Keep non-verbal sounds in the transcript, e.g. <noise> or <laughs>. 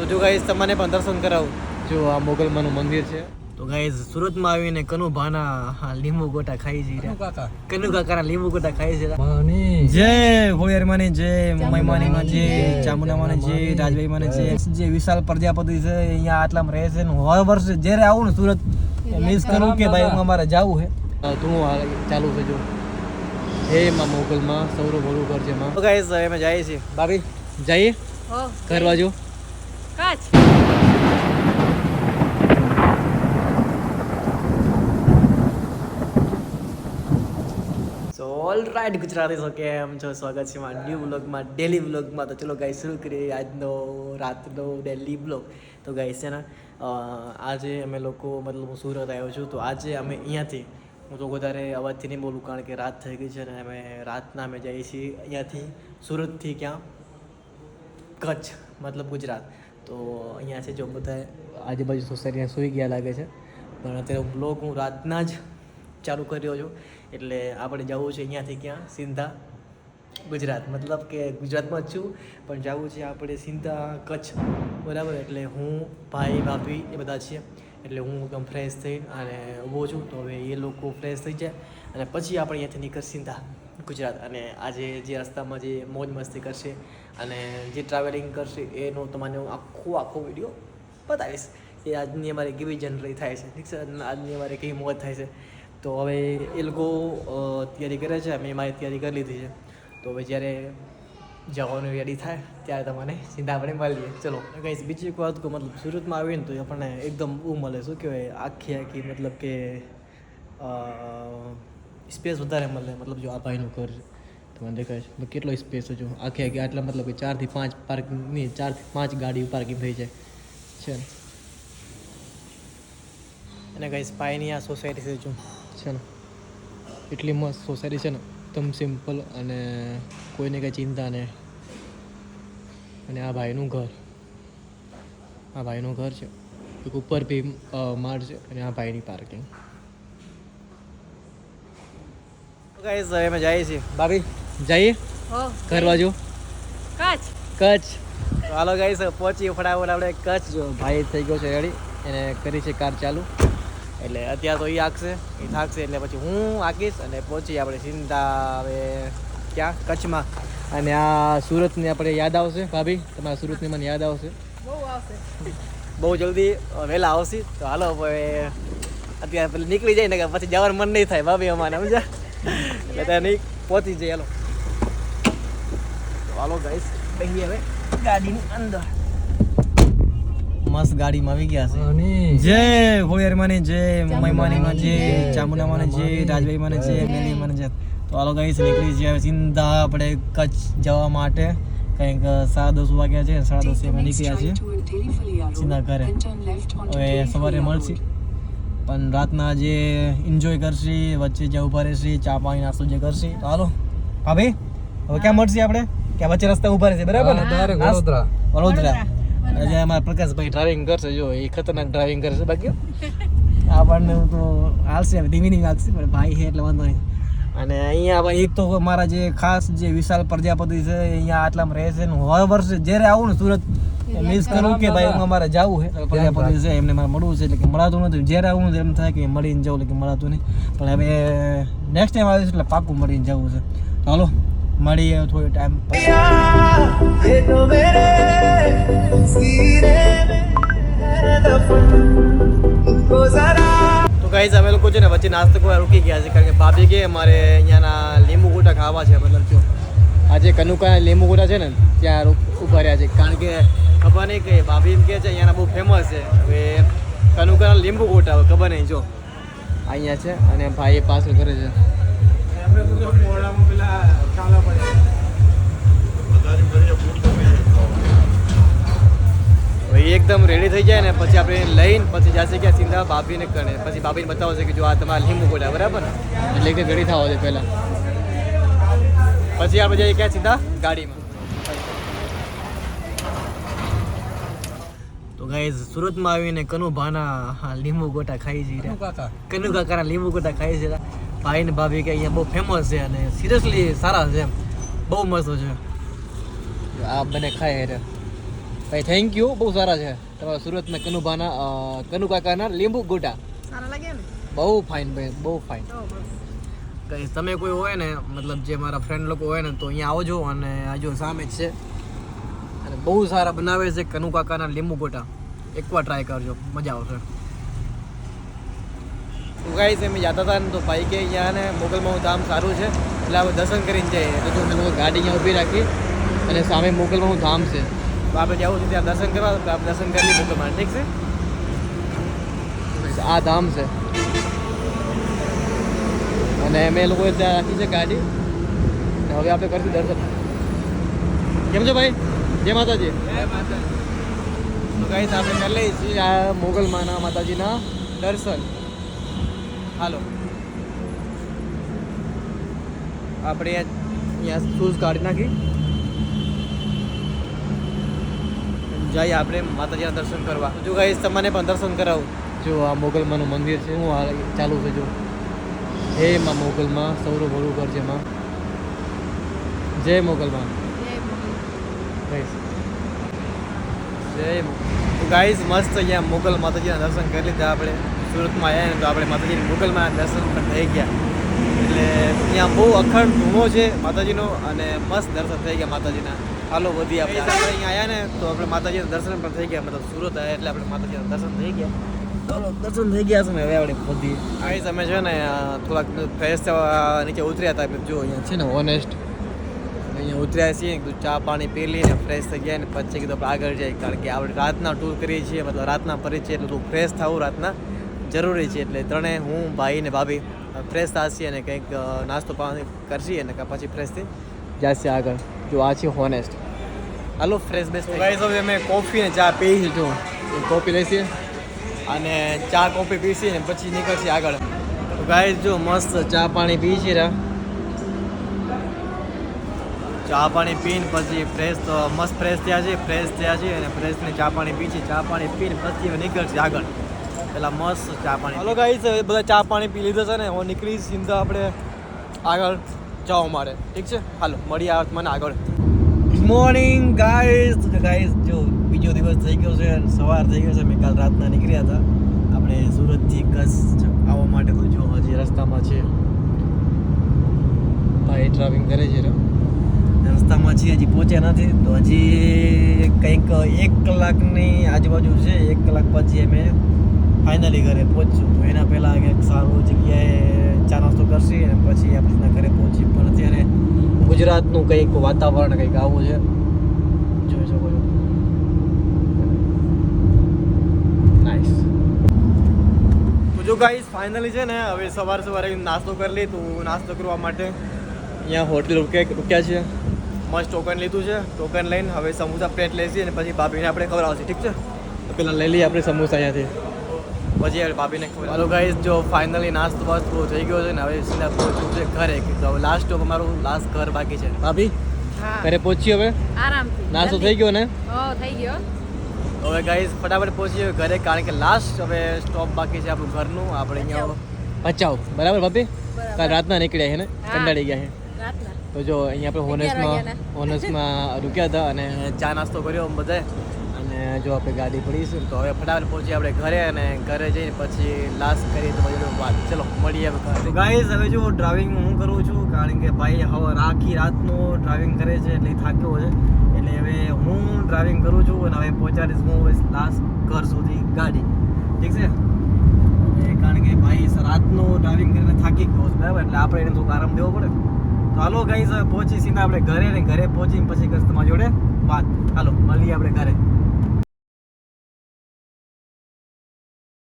તો જો ગાઈઝ તમને પણ દર્શન કરાવું. જો આ મોગલમાનું મંદિર છે. તો ગાઈઝ સુરતમાં આવીને કનુ ભાના હા, લીંબુ ગોટા ખાઈ જઈ રહ્યા કાકા કનુ કાકાના લીંબુ ગોટા ખાઈ છે. રહ્યા જય હોયર માને જય મમ્મી માની માં જય ચામુંડા માને જય રાજભાઈ માને જય જે વિશાલ પ્રજાપતિ છે અહીંયા આટલામાં રહે છે ને હર વર્ષે જ્યારે આવું ને સુરત મિસ કરું કે ભાઈ હું અમારે જવું છે. તું ચાલુ છે જો. હે માં મોગલમાં સૌરવ ભરું કરજે છે માં. ગાઈઝ અમે જઈએ છીએ. ભાભી જઈએ? ઘર બાજુ? કચ્છ ઓલ રાઈટ ગુજરાતી સો કેમ છો? સ્વાગત છે મારા ન્યૂ વ્લોગમાં ડેલી વ્લોગમાં તો ચલો ગાઈ શરૂ કરીએ આજનો રાતનો ડેલી વ્લોગ તો ગાઈ છે ને આજે અમે લોકો, મતલબ હું સુરત આવ્યો છું, તો આજે અમે અહીંયાથી, હું તો વધારે અવાજથી નહીં બોલું, કારણ કે રાત થઈ ગઈ છે ને અમે રાતના અમે જઈએ છીએ અહીંયાથી સુરતથી ક્યાં? કચ્છ, મતલબ ગુજરાત. તો અહીંયા છે જો બધા આજુબાજુ સોસાયટીમાં સૂઈ ગયા લાગે છે. પણ અત્યારે બ્લોગ હું રાતના જ ચાલુ કર્યો છું. એટલે આપણે જવું છે અહીંયાથી ક્યાં? સિંધા, ગુજરાત. મતલબ કે ગુજરાતમાં જ છું, પણ જવું છે આપણે સિંધા કચ્છ. બરાબર? એટલે હું, ભાઈ, ભાભી એ બધા છીએ. એટલે હું એકદમ ફ્રેશ થઈ અને ઊભો છું. તો હવે એ લોકો ફ્રેશ થઈ જાય. અને પછી આપણે અહીંયાથી નીકળ સિંધા. ગુજરાત અને આજે જે રસ્તામાં જે મોજ મસ્તી કરશે અને જે ટ્રાવેલિંગ કરશે એનો તમને હું આખો આખો વીડિયો બતાવીશ. કે આજની અમારે કેવી જનરલી થાય છે, ઠીક છે? આજની અમારે કેવી મોજ થાય છે. તો હવે એ લોકો તૈયારી કરે છે મેં મારી તૈયારી કરી લીધી છે. તો હવે જ્યારે જવાનું રેડી થાય, ત્યારે તમને સીધા આપણે મળીએ. ચલો કંઈ બીજી એક વાત કહું, મતલબ સુરતમાં આવીને તો આપણને એકદમ બહુ મળે. શું કહેવાય? આખી આખી, મતલબ કે સ્પેસ વધારે મળે મતલબ જો આ ભાઈનું ઘર તમને દેખાય છે. કેટલો સ્પેસ છે જો આખી આખી આટલા મતલબ કે ચારથી પાંચ પાર્કિંગની ચારથી પાંચ ગાડી પાર્કિંગ થઈ જાય. છે ને? અને કઈ સ્પાયની આ સોસાયટી છે જો. છે ને? એટલી મસ્ત સોસાયટી છે ને એકદમ સિમ્પલ અને કોઈને કંઈ ચિંતા નહીં. અને આ ભાઈનું ઘર આ ભાઈનું ઘર છે એક ઉપર બી માળ છે અને આ ભાઈની પાર્કિંગ ગાઈસ અમે જઈએ છીએ. ભાભી જઈએ? ઘર બાજુ? કચ્છ. કચ્છ. હાલો ગાઈસ પહોંચી ફટાફટ આપણે કચ્છ. જો ભાઈ થઈ ગયો છે રેડી એને કરી છે કાર ચાલુ. એટલે અત્યારે તો એ આંકશે એ થાકશે એટલે પછી હું આંકીશ અને પહોંચી આપણે સિંધા હવે ક્યાં? કચ્છમાં. અને આ સુરતની આપણે યાદ આવશે ભાભી. તમારા સુરતની મને યાદ આવશે. બહુ આવશે. બહુ જલ્દી વહેલા આવશે. તો હાલો હવે અત્યારે પેલી નીકળી જાય ને પછી જવાનું મન નહીં થાય ભાભી અમારે સમજા એટલે ત્યાં નહીં પહોંચી જઈએ હાલો. હાલો ગાઈસ બેહીએ હવે ગાડીની અંદર. મસ્ત ગાડીમાં આવી ગયા છે. જય હોળિયાર માને જય મમ્મી માને માં જય ચામુંડા માને જય. રાજભાઈ માને જય મેલી માને જય. તો હાલો ગાઈસ નીકળી જઈએ હવે સીધા આપણે કચ્છ જવા માટે. કંઈક સાડા દસ વાગ્યા છે સાડા દસે અમે નીકળ્યા છીએ. સીધા ઘરે. હવે સવારે મળશે. પણ રાતના જે એન્જોય કરશે વચ્ચે જે ઊભા રહેશે ચા પાણી નાસ્તો જે કરશે તો હાલો. ભાભી હવે ક્યાં મળશે આપણે? ક્યાં વચ્ચે રસ્તા ઊભા રહેશે બરાબર? ને વડોદરા. વડોદરા. અને જે અમારા પ્રકાશભાઈ ડ્રાઇવિંગ કરશે જો એ ખતરનાક ડ્રાઇવિંગ કરશે બાકી <laughs> આપણને હું તો હાલશે હવે ધીમી ધીમી હાલશે પણ ભાઈ છે એટલે વાંધો નહીં. અને અહીંયા ભાઈ એક તો મારા જે ખાસ જે વિશાલ પ્રજાપતિ છે અહીંયા આટલામાં રહે છે ને હર વર્ષે જ્યારે આવું ને સુરત મિસ કરું કે ભાઈ હું અમારે જવું છે? પ્રજાપતિ છે એમને મારે મળવું છે એટલે કે મળાતું નથી જ્યારે આવું એમ થાય કે મળીને જવું એટલે કે મળાતું નહીં. પણ હવે નેક્સ્ટ ટાઈમ આવીશ એટલે પાકું મળીને જવું છે. ચાલો મળીએ થોડો ટાઈમ તો ગાઈઝ અમે લોકો છે ને વચ્ચે નાસ્તો કરવા રૂકી ગયા છે કારણ કે ભાભી કે અમારે અહીંયાના લીંબુ ગોટા ખાવા છે મતલબ જો. આજે લીંબુ કોટા છે ને, ત્યાં ઊભા રહ્યા છે. કારણ કે ખબર નહીં કે ભાભી એમ કહે છે, અહીંયાના બહુ ફેમસ છે. હવે કનુકાના લીંબુ ગોટા હવે ખબર નહીં, જો. અહીંયા છે અને ભાઈ એ પાછળ કરે છે. એકદમ રેડી થઈ જાય ને, પછી આપણે લઈને પછી જશે ક્યાં સીધા ભાભીને કરે પછી ભાભીને બતાવશે કે જો આ તમારા લીંબુ ગોટા, બરાબર એટલે કે ઘડી થવા છે પહેલાં. પછી આપણે જઈએ ક્યાં સીધા? ગાડીમાં. તો ગાઈઝ સુરતમાં આવીને કનુભાના હા, લીંબુ ગોટા ખાઈ જઈ રહ્યા કનુ કાકાના લીંબુ ગોટા ખાઈ છે ભાઈ ને ભાભી કે અહીંયા બહુ ફેમસ છે અને સિરિયસલી સારા છે એમ. બહુ મસ્ત છે. આ બને ખાય રે ભાઈ થેન્ક યુ બહુ સારા છે. તમારા સુરતના કનુભાના કનુ કાકાના લીંબુ ગોટા. સારા લાગે ને? બહુ ફાઇન ભાઈ બહુ ફાઇન કઈ તમે કોઈ હોય ને, મતલબ જે મારા ફ્રેન્ડ લોકો હોય ને, તો અહીંયા આવજો અને આજો સામે જ છે. અને બહુ સારા બનાવે છે કનુ કાકાના લીંબુ ગોટા. એકવાર ટ્રાય કરજો, મજા આવશે. ઉગાઈ છે અમે જતા હતા ને તો ભાઈ કે અહીંયા ને મોગલમાં ધામ સારું છે. એટલે આપણે દર્શન કરીને જઈએ. તો અમે લોકો ગાડી અહીંયા ઊભી રાખી અને સામે મોગલમાં ધામ છે. તો આપણે જવું છે ત્યાં દર્શન કરવા, તો આપણે દર્શન કરી મોગલમાં. ઠીક છે? આ ધામ છે. અને અમે લોકોએ ત્યાં રાખી છે ગાડી. હવે આપણે કરશું દર્શન. કેમ છો ભાઈ? જય માતાજી. તો ગાઈસ આપણે કરી લઈએ છીએ આ મોગલ માના માતાજીના દર્શન. હાલો. આપણે અહીંયા શૂઝ કાઢી નાખી. જઈએ આપણે માતાજીના દર્શન કરવા. જો ગાઈસ તમને પણ દર્શન કરાવું. જો આ મોગલમાનું મંદિર છે હું ચાલુ છે જો હે માં મોગલમાં સૌરવ ભરું કરજે માં. જય મોગલમાં. જય ગાઈઝ મસ્ત અહીંયા મોગલ માતાજીના દર્શન કરી લીધા આપણે. સુરતમાં આવ્યા ને તો આપણે માતાજીના મોગલમાં દર્શન પણ થઈ ગયા. એટલે ત્યાં બહુ અખંડ ધૂમો છે માતાજીનો અને મસ્ત દર્શન થઈ ગયા માતાજીના. હાલો વધી આપણે. આપણે અહીંયા આવ્યા ને તો આપણે માતાજીના દર્શન પણ થઈ ગયા. મતલબ સુરત આવ્યા એટલે આપણે માતાજીના દર્શન થઈ ગયા. ચાલો દર્શન થઈ ગયા છે ને હવે આપણે બધી ગાઈસ અમે છે ને અ, થોડાક ફ્રેશ થવા નીચે ઉતર્યા હતા જો અહીંયા છે ને ઓનેસ્ટ અહીંયા ઉતર્યા છીએ કીધું ચા પાણી પી લઈને ફ્રેશ થઈ ગયા ને પછી કીધું આપણે આગળ જઈએ કારણ કે આપણે રાતના ટૂર કરીએ છીએ મતલબ રાતના ફરી છીએ એટલે થોડું ફ્રેશ થવું રાતના જરૂરી છે એટલે ત્રણે હું ભાઈ ને ભાભી ફ્રેશ થશે અને કંઈક અ, નાસ્તો પાણી કરશી અને કા પછી ફ્રેશ થઈ જશે આગળ. જો આ છે હોનેસ્ટ હાલો ફ્રેશ બેસ્ટ ગાઈસ હવે અમે કોફી ને ચા પી જો કોફી લઈશીએ અને ચા, કોફી પીશી ને પછી નીકળશે આગળ. તો ગાઈસ જો મસ્ત ચા પાણી પી છે ચા પાણી પીને પછી ફ્રેશ તો મસ્ત ફ્રેશ થયા છે ફ્રેશ થયા છે અને ફ્રેશને ચા પાણી પી છે. ચા પાણી પીને પછી નીકળશે આગળ. પેલા મસ્ત ચા પાણી હલો ગાઈસ બધા ચા પાણી પી લીધો છે ને હું નીકળી સીધા આપણે આગળ જવા મારે ઠીક છે? હાલો મળી આવે મને આગળ. ગુડ મોર્નિંગ ગાઈઝ ગાઈઝ જો બીજો દિવસ થઈ ગયો છે સવાર થઈ ગયો છે. મેં કાલ રાતના નીકળ્યા હતા. આપણે સુરતથી કચ્છ આવવા માટે તો જો હજી રસ્તામાં છે. ભાઈ ડ્રાઇવિંગ કરે છે. રસ્તામાં છીએ હજી પહોંચ્યા નથી. તો હજી કંઈક એક કલાકની આજુબાજુ છે. એક કલાક પછી અમે ફાઇનલી ઘરે પહોંચશું. તો એના પહેલાં કંઈક સારું જગ્યાએ ચા નાસ્તો કરશે અને પછી આપણે ઘરે પહોંચી પણ અત્યારે ગુજરાતનું કંઈક વાતાવરણ કંઈક આવું છે. જોઈ શકો છો નાઇસ તો ગાઈસ ફાઇનલી છે ને હવે સવાર સવારે નાસ્તો કરી લીધું તો નાસ્તો કરવા માટે અહીંયા હોટલ રૂકે રૂક્યા છે મસ્ત ટોકન લીધું છે ટોકન લઈને હવે સમોસા પ્લેટ લઈશી અને પછી ભાભીને આપણે ખબર આવશે ઠીક છે? તો પેલા લઈ લઈએ આપણે સમોસા અહીંયાથી. પછી આપણે ભાભીને ખબર હાલો ગાઈસ જો ફાઇનલી નાસ્તો વાસ્તો થઈ ગયો છે ને હવે સીધા પહોંચ્યું છે ઘરે. તો હવે લાસ્ટ સ્ટોપ અમારું લાસ્ટ ઘર બાકી છે. ભાભી ઘરે પહોંચી હવે? આરામથી. નાસ્તો થઈ ગયો ને? હો થઈ ગયો. હવે ગાઈઝ ફટાફટ પહોંચીએ ઘરે કારણ કે લાસ્ટ હવે સ્ટોપ બાકી છે આપણું ઘરનું. આપણે અહીંયા ભચાઉ બરાબર ભાભી. કાલ રાતના નીકળ્યા છે ને. કંટાળી ગયા છે. તો જો અહીંયા આપણે હોનર્સમાં હોનસમાં હોનસમાં રૂક્યા હતા અને ચા નાસ્તો કર્યો બધાએ. અને જો આપણે ગાડી પડીશું તો હવે ફટાફટ પહોંચીએ આપણે ઘરે અને ઘરે જઈને પછી લાસ્ટ કરીએ તો પછી વાત. ચલો મળીએ હવે ગાઈસ હવે જો ડ્રાઇવિંગ હું કરું છું? કારણ કે ભાઈ હવે આખી રાતનું ડ્રાઇવિંગ કરે છે એટલે થાક્યો છે. એટલે હવે હું ડ્રાઇવિંગ કરું છું અને હવે પહોંચાડીશ હું લાસ્ટ ઘર સુધી ગાડી. ઠીક છે? કારણ કે ભાઈ રાતનું ડ્રાઇવિંગ કરીને થાકી ગયો બરાબર? એટલે આપણે એને થોડુંક આરામ દેવો પડે. તો હાલો હવે પહોંચી સીધા આપણે ઘરે ને ઘરે પહોંચીને પછી કરીશ જોડે વાત. હાલો, મળીએ આપણે ઘરે.